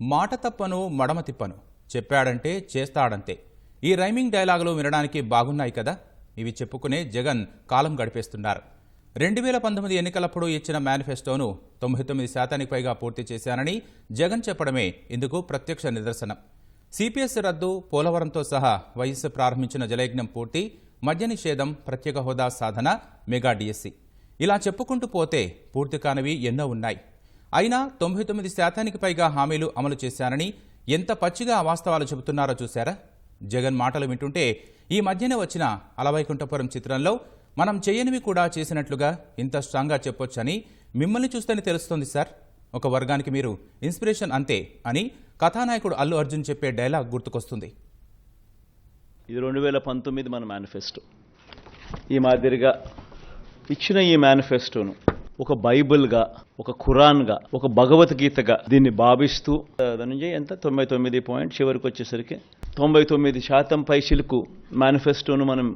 మాట తప్పను మడమ తిప్పను. చెప్పాడంటే చేస్తాడంతే. ఈ రైమింగ్ డైలాగులు వినడానికి బాగున్నాయి కదా? ఇవి చెప్పుకునే జగన్ కాలం గడిపేస్తున్నారు. రెండు వేల పంతొమ్మిది ఎన్నికలప్పుడు ఇచ్చిన మేనిఫెస్టోను తొంభై తొమ్మిది శాతానికి పైగా పూర్తి చేశానని జగన్ చెప్పడమే ఇందుకు ప్రత్యక్ష నిదర్శనం. సిపిఎస్ రద్దు పోలవరంతో సహా వైఎస్ ప్రారంభించిన జలయజ్ఞం పూర్తి మద్య నిషేధం ప్రత్యేక హోదా సాధన మెగా డిఎస్సి. ఇలా చెప్పుకుంటూ పోతే పూర్తి కానివి ఎన్నో ఉన్నాయి. అయినా తొంభై తొమ్మిది శాతానికి పైగా హామీలు అమలు చేశానని ఎంత పచ్చిగా అవాస్తవాలు చెబుతున్నారో చూశారా? జగన్ మాటలు వింటుంటే ఈ మధ్యనే వచ్చిన అలవైకుంఠపురం చిత్రంలో మనం చేయనివి కూడా చేసినట్లుగా ఇంత స్ట్రాంగ్గా చెప్పొచ్చని మిమ్మల్ని చూస్తేనే తెలుస్తుంది సార్. ఒక వర్గానికి మీరు ఇన్స్పిరేషన్ అంతే అని కథానాయకుడు అల్లు అర్జున్ చెప్పే డైలాగ్ గుర్తుకొస్తుంది. ఇది రెండు వేల పంతొమ్మిది మన మేనిఫెస్టో. ఈ మాదిరిగా ఇచ్చిన ఈ మేనిఫెస్టోను ఒక బైబిల్గా ఒక ఖురాన్గా ఒక భగవద్గీతగా దీన్ని భావిస్తూ ఆ, ఎంత? తొంభై తొమ్మిది పాయింట్ చివరికి వచ్చేసరికి తొంభై తొమ్మిది శాతం పైచిలకు మేనిఫెస్టోను మనం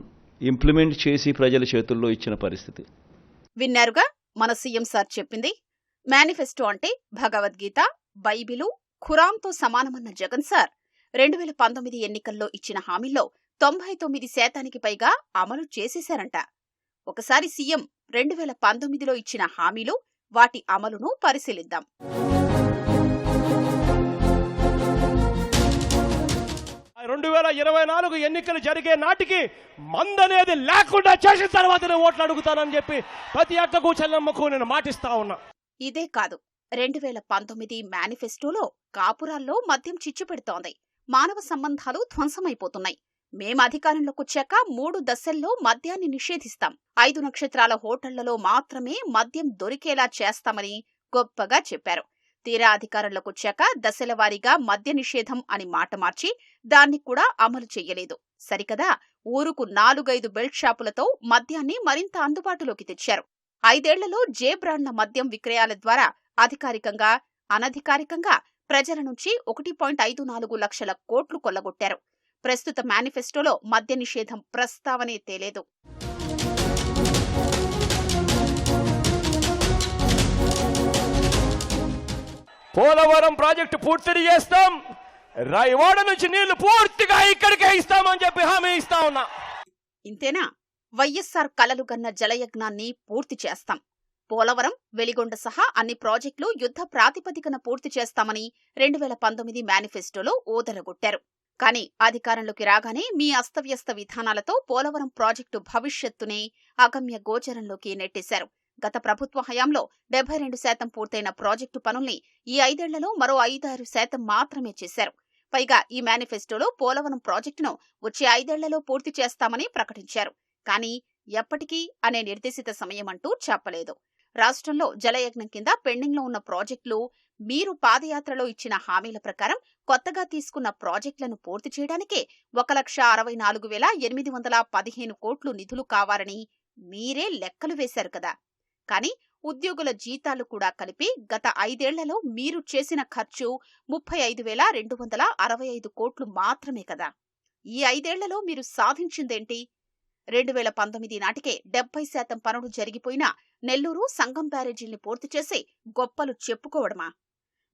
ఇంప్లిమెంట్ చేసి ప్రజల చేతుల్లో ఇచ్చిన పరిస్థితి. విన్నారుగా? మన సీఎం సార్ చెప్పింది మేనిఫెస్టో అంటే భగవద్గీత బైబిలు ఖురాన్తో సమానమన్న జగన్ సార్ రెండు వేల పంతొమ్మిది ఎన్నికల్లో ఇచ్చిన హామీల్లో తొంభై తొమ్మిది శాతానికి పైగా అమలు చేసేశారంట. ఒకసారి సీఎం రెండు వేల పంతొమ్మిదిలో ఇచ్చిన హామీలు వాటి అమలును పరిశీలిద్దాం. రెండు వేల ఇరవై నాలుగు ఎన్నికలు జరిగే నాటికి మందనేది లేకుండా చేసిన తర్వాత ఓట్లు అడుగుతానని చెప్పి ప్రతి అక్కకు చెల్లమ్మకు నేను మాటిస్తా ఉన్నా. ఇదే కాదు రెండు వేల పంతొమ్మిది మేనిఫెస్టోలో కాపురాల్లో మద్యం చిచ్చు పెడుతోంది మానవ సంబంధాలు ధ్వంసమైపోతున్నాయి. మేం అధికారంలోకి వచ్చాక మూడు దశల్లో మద్యాన్ని నిషేధిస్తాం. ఐదు నక్షత్రాల హోటళ్ళలో మాత్రమే మద్యం దొరికేలా చేస్తామని గొప్పగా చెప్పారు. తీరా అధికారంలోకి వచ్చాక దశల వారీగా మద్య నిషేధం అని మాట మార్చి దాన్ని కూడా అమలు చెయ్యలేదు. సరికదా? ఊరుకు నాలుగైదు బెల్ట్ షాపులతో మద్యాన్ని మరింత అందుబాటులోకి తెచ్చారు. ఐదేళ్ళలో జే బ్రాండ్ల మద్యం విక్రయాల ద్వారా అధికారికంగా అనధికారికంగా ప్రజల నుంచి ఒకటి పాయింట్ ఐదు నాలుగు లక్షల కోట్లు కొల్లగొట్టారు. ప్రస్తుత మేనిఫెస్టోలో మద్య నిషేధం ప్రస్తావనే తేలేదు. పోలవరం ప్రాజెక్టు పూర్తి చేస్తాం. రాయవాడ నుంచి నీళ్ళు పూర్తిగా ఇక్కడికే ఇస్తామని చెప్పి హామీ ఇస్తా ఉన్నా. ఇంతేనా? వైఎస్సార్ కలలు గన్న జలయజ్ఞాన్ని పూర్తి చేస్తాం. పోలవరం వెలిగొండ సహా అన్ని ప్రాజెక్టులు యుద్ధ ప్రాతిపదికన పూర్తి చేస్తామని రెండు వేల పంతొమ్మిది మేనిఫెస్టోలో ఊదరగొట్టారు కానీ అధికారంలోకి రాగానే మీ అస్తవ్యస్త విధానాలతో పోలవరం ప్రాజెక్టు భవిష్యత్తునే అగమ్య గోచరంలోకి నెట్టేశారు. గత ప్రభుత్వ హయాంలో డెబ్బై రెండు శాతం పూర్తయిన ప్రాజెక్టు పనుల్ని ఈ ఐదేళ్ళలో మరో ఐదారు శాతం మాత్రమే చేశారు. పైగా ఈ మేనిఫెస్టోలో పోలవరం ప్రాజెక్టును వచ్చే ఐదేళ్ళలో పూర్తి చేస్తామని ప్రకటించారు. కానీ ఎప్పటికీ అనే నిర్దేశిత సమయమంటూ చెప్పలేదు. రాష్ట్రంలో జలయజ్ఞం కింద పెండింగ్లో ఉన్న ప్రాజెక్టులు మీరు పాదయాత్రలో ఇచ్చిన హామీల ప్రకారం కొత్తగా తీసుకున్న ప్రాజెక్టులను పూర్తి చేయడానికే ఒక లక్ష అరవై నాలుగు వేల ఎనిమిది వందల పదిహేను కోట్లు నిధులు కావాలని మీరే లెక్కలు వేశారు కదా! కానీ ఉద్యోగుల జీతాలు కూడా కలిపి గత ఐదేళ్ళలో మీరు చేసిన ఖర్చు ముప్పై ఐదు వేల రెండు వందల అరవై ఐదు కోట్లు మాత్రమే కదా! ఈ ఐదేళ్ళలో మీరు సాధించిందేంటి? రెండు వేల పంతొమ్మిది నాటికే డెబ్బై శాతం పనులు జరిగిపోయినా నెల్లూరు సంగం బ్యారేజీల్ని పూర్తి చేసి గొప్పలు చెప్పుకోవడమా?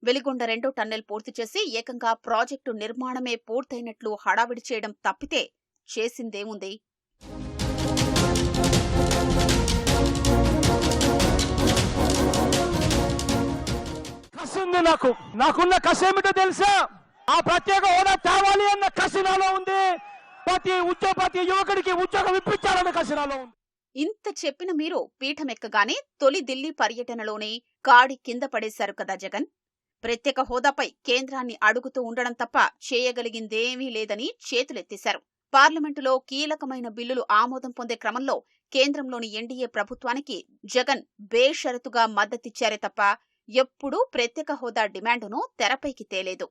వెలిగొండ రెండో టన్నెల్ పూర్తి చేసి ఏకంగా ప్రాజెక్టు నిర్మాణమే పూర్తయినట్లు హడావిడి చేయడం తప్పితే చేసిందేముంది? కసింది నాకు. నాకున్న కసి ఏమిటో తెలుసా? ఆ ప్రత్యేక హోదా తేవాలి అన్న కసి నాలో ఉంది. ప్రతి ఉద్యోగ ప్రతి యువకుడికి ఉద్యోగం ఇప్పించాలని కసిరాలో ఉంది. ఇంత చెప్పిన మీరు పీఠమెక్కగానే తొలి ఢిల్లీ పర్యటనలోనే కాడి కింద పడేశారు కదా జగన్? ప్రత్యేక హోదాపై కేంద్రాన్ని అడుగుతూ ఉండడం తప్ప చేయగలిగిందేమీ లేదని చేతులెత్తేశారు. పార్లమెంటులో కీలకమైన బిల్లులు ఆమోదం పొందే క్రమంలో కేంద్రంలోని ఎన్డీఏ ప్రభుత్వానికి జగన్ బేషరతుగా మద్దతిచ్చారే తప్ప ఎప్పుడూ ప్రత్యేక హోదా డిమాండును తెరపైకి తేలేదు.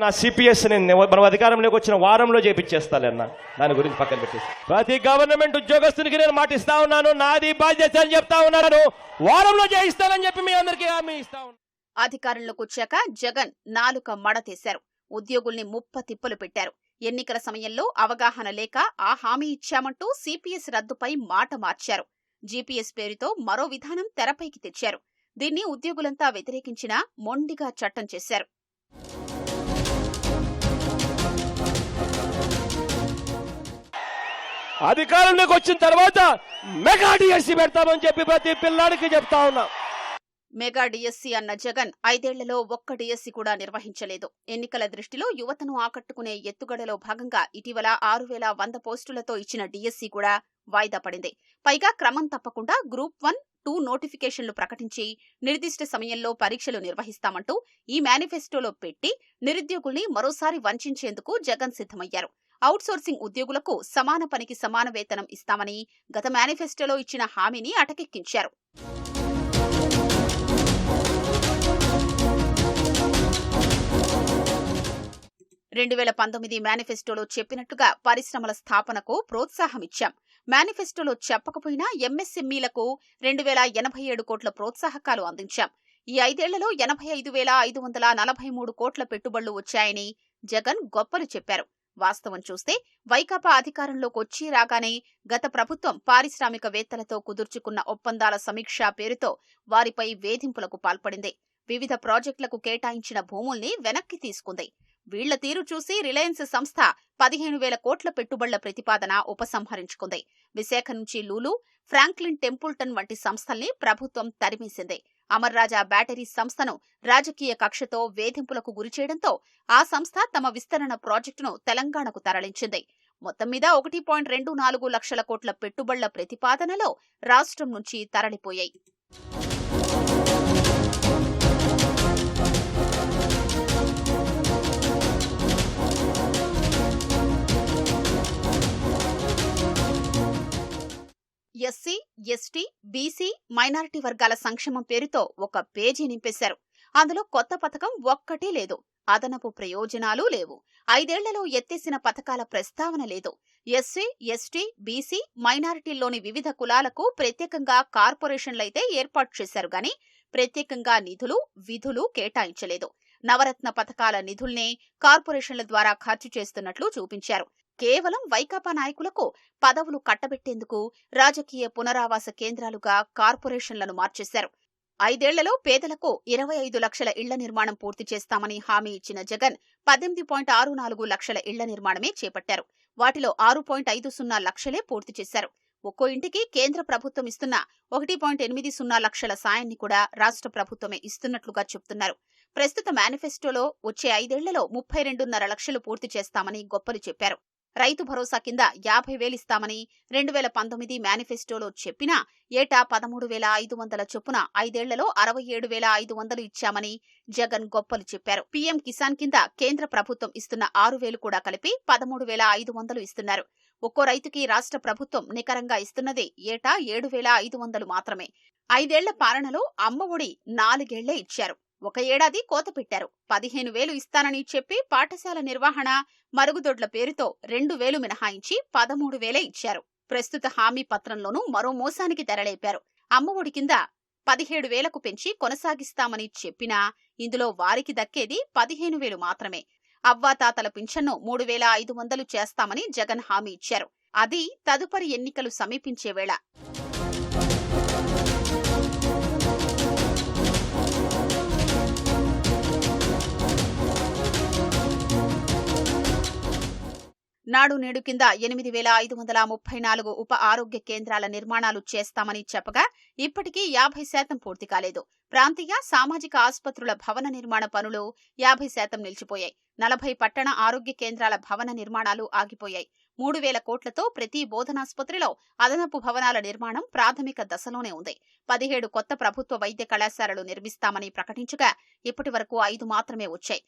నా సిపిఎస్ నేను మనం అధికారంలోకి వచ్చిన వారంలో చేపించేస్తాను అన్న. దాని గురించి పక్కన పెట్టేసి. ప్రతి గవర్నమెంట్ ఉద్యోగస్తునికి నేను మాటిస్తా ఉన్నాను. నాది బాధ్యత అని చెప్తా ఉన్నాను. వారంలో చేయిస్తానని చెప్పి మీ అందరికీ హామీ ఇస్తా ఉన్నాను అధికారంలోకి వచ్చాక జగన్ నాలుక మడతేశారు. ఉద్యోగుల్ని ముప్ప తిప్పలు పెట్టారు. ఎన్నికల సమయంలో అవగాహన లేక ఆ హామీ ఇచ్చామంటూ సిపిఎస్ రద్దుపై మాట మార్చారు. జీపీఎస్ పేరుతో మరో విధానం తెరపైకి తెచ్చారు. దీన్ని ఉద్యోగులంతా వ్యతిరేకించినా మొండిగా చట్టం చేశారు. అధికారంలోకి వచ్చిన తర్వాత మెగా డిఎస్సి పెడతామని చెప్పి ప్రతి పిల్లాడికి చెప్తా ఉన్నా. మెగా డిఎస్సీ అన్న జగన్ ఐదేళ్ళలో ఒక్క డిఎస్సీ కూడా నిర్వహించలేదు. ఎన్నికల దృష్టిలో యువతను ఆకట్టుకునే ఎత్తుగడలో భాగంగా ఇటీవల ఆరు వేల వంద పోస్టులతో ఇచ్చిన డిఎస్సీ కూడా వాయిదా పడింది. పైగా క్రమం తప్పకుండా గ్రూప్ వన్ టూ నోటిఫికేషన్లు ప్రకటించి నిర్దిష్ట సమయంలో పరీక్షలు నిర్వహిస్తామంటూ ఈ మేనిఫెస్టోలో పెట్టి నిరుద్యోగుల్ని మరోసారి వంచేందుకు జగన్ సిద్ధమయ్యారు. అవుట్సోర్సింగ్ ఉద్యోగులకు సమాన పనికి సమాన వేతనం ఇస్తామని గత మేనిఫెస్టోలో ఇచ్చిన హామీని అటకెక్కించారు. రెండు వేల పంతొమ్మిది మేనిఫెస్టోలో చెప్పినట్టుగా పరిశ్రమల స్థాపనకు ప్రోత్సాహమిచ్చాం. మేనిఫెస్టోలో చెప్పకపోయినా ఎంఎస్ఎంఈలకు రెండు వేల ఎనభై ఏడు కోట్ల ప్రోత్సాహకాలు అందించాం. ఈ ఐదేళ్ళలో ఎనభై ఐదు వేల ఐదు వందల నలభై మూడు కోట్ల పెట్టుబడులు వచ్చాయని జగన్ గొప్పలు చెప్పారు. వాస్తవం చూస్తే వైకాపా అధికారంలోకి వచ్చి రాగానే గత ప్రభుత్వం పారిశ్రామికవేత్తలతో కుదుర్చుకున్న ఒప్పందాల సమీక్ష పేరుతో వారిపై వేధింపులకు పాల్పడింది. వివిధ ప్రాజెక్టులకు కేటాయించిన భూముల్ని వెనక్కి తీసుకుంది. వీళ్ళ తీరు చూసి రిలయన్స్ సంస్థ పదిహేను వేల కోట్ల పెట్టుబడుల ప్రతిపాదన ఉపసంహరించుకుంది. విశాఖ నుంచి లూలు ఫ్రాంక్లిన్ టెంపుల్టన్ వంటి సంస్థల్ని ప్రభుత్వం తరిమేసింది. అమర్ రాజా బ్యాటరీ సంస్థను రాజకీయ కక్షతో వేధింపులకు గురిచేయడంతో ఆ సంస్థ తమ విస్తరణ ప్రాజెక్టును తెలంగాణకు తరలించింది. మొత్తం మీద ఒకటి పాయింట్ రెండు నాలుగు లక్షల కోట్ల పెట్టుబడుల ప్రతిపాదనలో రాష్ట్రం నుంచి తరలిపోయాయి. ఎస్సీ ఎస్టీ బీసీ మైనారిటీ వర్గాల సంక్షేమం పేరుతో ఒక పేజీ నింపేశారు. అందులో కొత్త పథకం ఒక్కటీ లేదు. అదనపు ప్రయోజనాలు లేవు. ఐదేళ్ళలో ఎత్తేసిన పథకాల ప్రస్తావన లేదు. ఎస్సీ ఎస్టీ బీసీ మైనారిటీల్లోని వివిధ కులాలకు ప్రత్యేకంగా కార్పొరేషన్లైతే ఏర్పాటు చేశారు గాని ప్రత్యేకంగా నిధులు విధులు కేటాయించలేదు. నవరత్న పథకాల నిధుల్నే కార్పొరేషన్ల ద్వారా ఖర్చు చేస్తున్నట్లు చూపించారు. కేవలం వైకాపా నాయకులకు పదవులు కట్టబెట్టేందుకు రాజకీయ పునరావాస కేంద్రాలుగా కార్పొరేషన్లను మార్చేశారు. ఐదేళ్ళలో పేదలకు ఇరవై ఐదు లక్షల ఇళ్ళ నిర్మాణం పూర్తి చేస్తామని హామీ ఇచ్చిన జగన్ పద్దెనిమిది పాయింట్ ఆరు నాలుగు లక్షల ఇళ్ళ నిర్మాణమే చేపట్టారు. వాటిలో ఆరు పాయింట్ ఐదు సున్నా లక్షలే పూర్తి చేశారు. ఒక్కో ఇంటికి కేంద్ర ప్రభుత్వం ఇస్తున్న ఒకటి పాయింట్ ఎనిమిది సున్నా లక్షల సాయాన్ని కూడా రాష్ట్ర ప్రభుత్వమే ఇస్తున్నట్లుగా చెబుతున్నారు ప్రస్తుత మేనిఫెస్టోలో వచ్చే ఐదేళ్ళలో ముప్పై రెండున్నర లక్షలు పూర్తి చేస్తామని గొప్పలు చెప్పారు. రైతు భరోసా కింద యాభై వేలిస్తామని రెండు వేల పంతొమ్మిది మేనిఫెస్టోలో చెప్పినా ఏటా పదమూడు వేల ఐదు వందల చొప్పున ఐదేళ్ళలో అరవై ఏడు వేల ఐదు వందలు ఇచ్చామని జగన్ గొప్పలు చెప్పారు. పీఎం కిసాన్ కింద కేంద్ర ప్రభుత్వం ఇస్తున్న ఆరు వేలు కూడా కలిపి పదమూడు వేల ఐదు వందలు ఇస్తున్నారు. ఒక్కో రైతుకి రాష్ట్ర ప్రభుత్వం నికరంగా ఇస్తున్నది ఏటా ఏడు వేల ఐదు వందలు మాత్రమే. ఐదేళ్ళ పాలనలో అమ్మ ఒడి నాలుగేళ్ళే ఇచ్చారు. ఒక ఏడాది కోత పెట్టారు. పదిహేను వేలు ఇస్తానని చెప్పి పాఠశాల నిర్వహణ మరుగుదొడ్ల పేరుతో రెండు వేలు మినహాయించి పదమూడు వేలే ఇచ్చారు. ప్రస్తుత హామీ పత్రంలోనూ మరో మోసానికి తెరలేపారు. అమ్మఒడి కింద పదిహేడు వేలకు పెంచి కొనసాగిస్తామని చెప్పినా ఇందులో వారికి దక్కేది పదిహేను వేలు మాత్రమే. అవ్వాతాతల పింఛన్ను మూడు వేల ఐదు వందలు చేస్తామని జగన్ హామీ ఇచ్చారు. అది తదుపరి ఎన్నికలు సమీపించే వేళ. నాడు నేడు కింద ఎనిమిది వేల ఐదు వందల ముప్పై నాలుగు ఉప ఆరోగ్య కేంద్రాల నిర్మాణాలు చేస్తామని చెప్పగా ఇప్పటికీ యాభై శాతం పూర్తి కాలేదు. ప్రాంతీయ సామాజిక ఆసుపత్రుల భవన నిర్మాణ పనులు యాభై శాతం నిలిచిపోయాయి. నలభై పట్టణ ఆరోగ్య కేంద్రాల భవన నిర్మాణాలు ఆగిపోయాయి. మూడు వేల కోట్లతో ప్రతి బోధనాసుపత్రిలో అదనపు భవనాల నిర్మాణం ప్రాథమిక దశలోనే ఉంది. పదిహేడు కొత్త ప్రభుత్వ వైద్య కళాశాలలు నిర్మిస్తామని ప్రకటించగా ఇప్పటి వరకు ఐదు మాత్రమే వచ్చాయి.